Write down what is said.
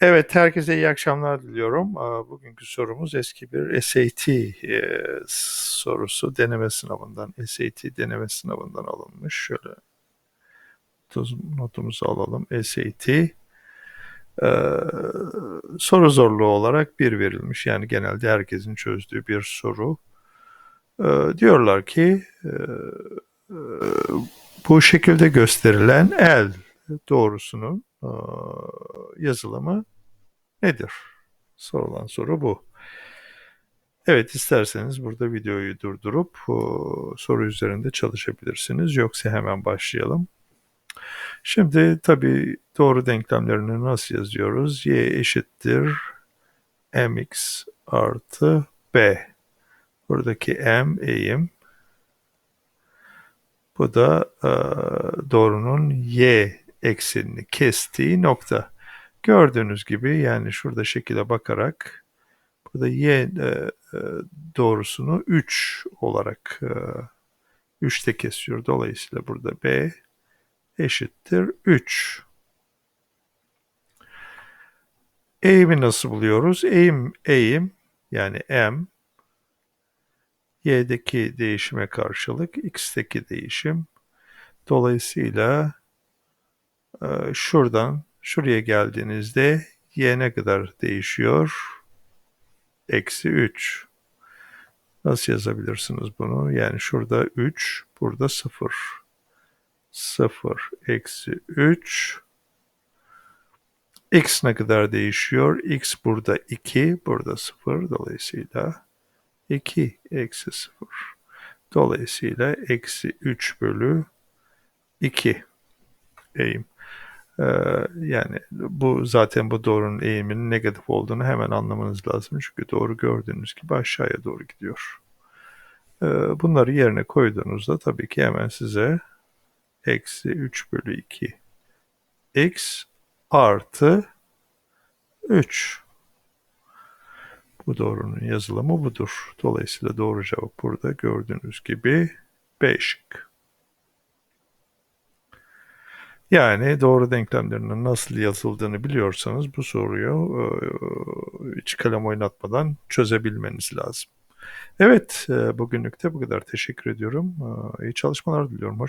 Evet, herkese iyi akşamlar diliyorum. Bugünkü sorumuz eski bir SAT e, sorusu. Deneme sınavından, SAT deneme sınavından alınmış. Şöyle notumuzu alalım. SAT. Ee, soru zorluğu olarak bir verilmiş. Yani genelde herkesin çözdüğü bir soru. Ee, diyorlar ki e, e, bu şekilde gösterilen el doğrusunun e, yazılımı nedir? Sorulan soru bu. Evet isterseniz burada videoyu durdurup o, soru üzerinde çalışabilirsiniz. Yoksa hemen başlayalım. Şimdi tabii doğru denklemlerini nasıl yazıyoruz? Y eşittir mx artı b. Buradaki m eğim. Bu da e, doğrunun y eksenini kestiği nokta. Gördüğünüz gibi yani şurada şekile bakarak burada y e, e, doğrusunu 3 olarak e, 3'te kesiyor. Dolayısıyla burada b eşittir 3. Eğimi nasıl buluyoruz? Eğim, eğim yani m y'deki değişime karşılık x'teki değişim. Dolayısıyla e, şuradan şuraya geldiğinizde y ne kadar değişiyor? Eksi 3. Nasıl yazabilirsiniz bunu? Yani şurada 3, burada 0. 0 eksi 3. X ne kadar değişiyor? X burada 2, burada 0. Dolayısıyla 2 eksi 0. Dolayısıyla eksi 3 bölü 2 eğim. Ee, yani bu zaten bu doğrunun eğiminin negatif olduğunu hemen anlamanız lazım. Çünkü doğru gördüğünüz gibi aşağıya doğru gidiyor. Ee, bunları yerine koyduğunuzda tabii ki hemen size eksi 3 bölü 2 x artı 3 bu doğrunun yazılımı budur. Dolayısıyla doğru cevap burada gördüğünüz gibi 5 yani doğru denklemlerinin nasıl yazıldığını biliyorsanız bu soruyu e, hiç kalem oynatmadan çözebilmeniz lazım. Evet, e, bugünlük de bu kadar. Teşekkür ediyorum. E, İyi çalışmalar diliyorum. Hoş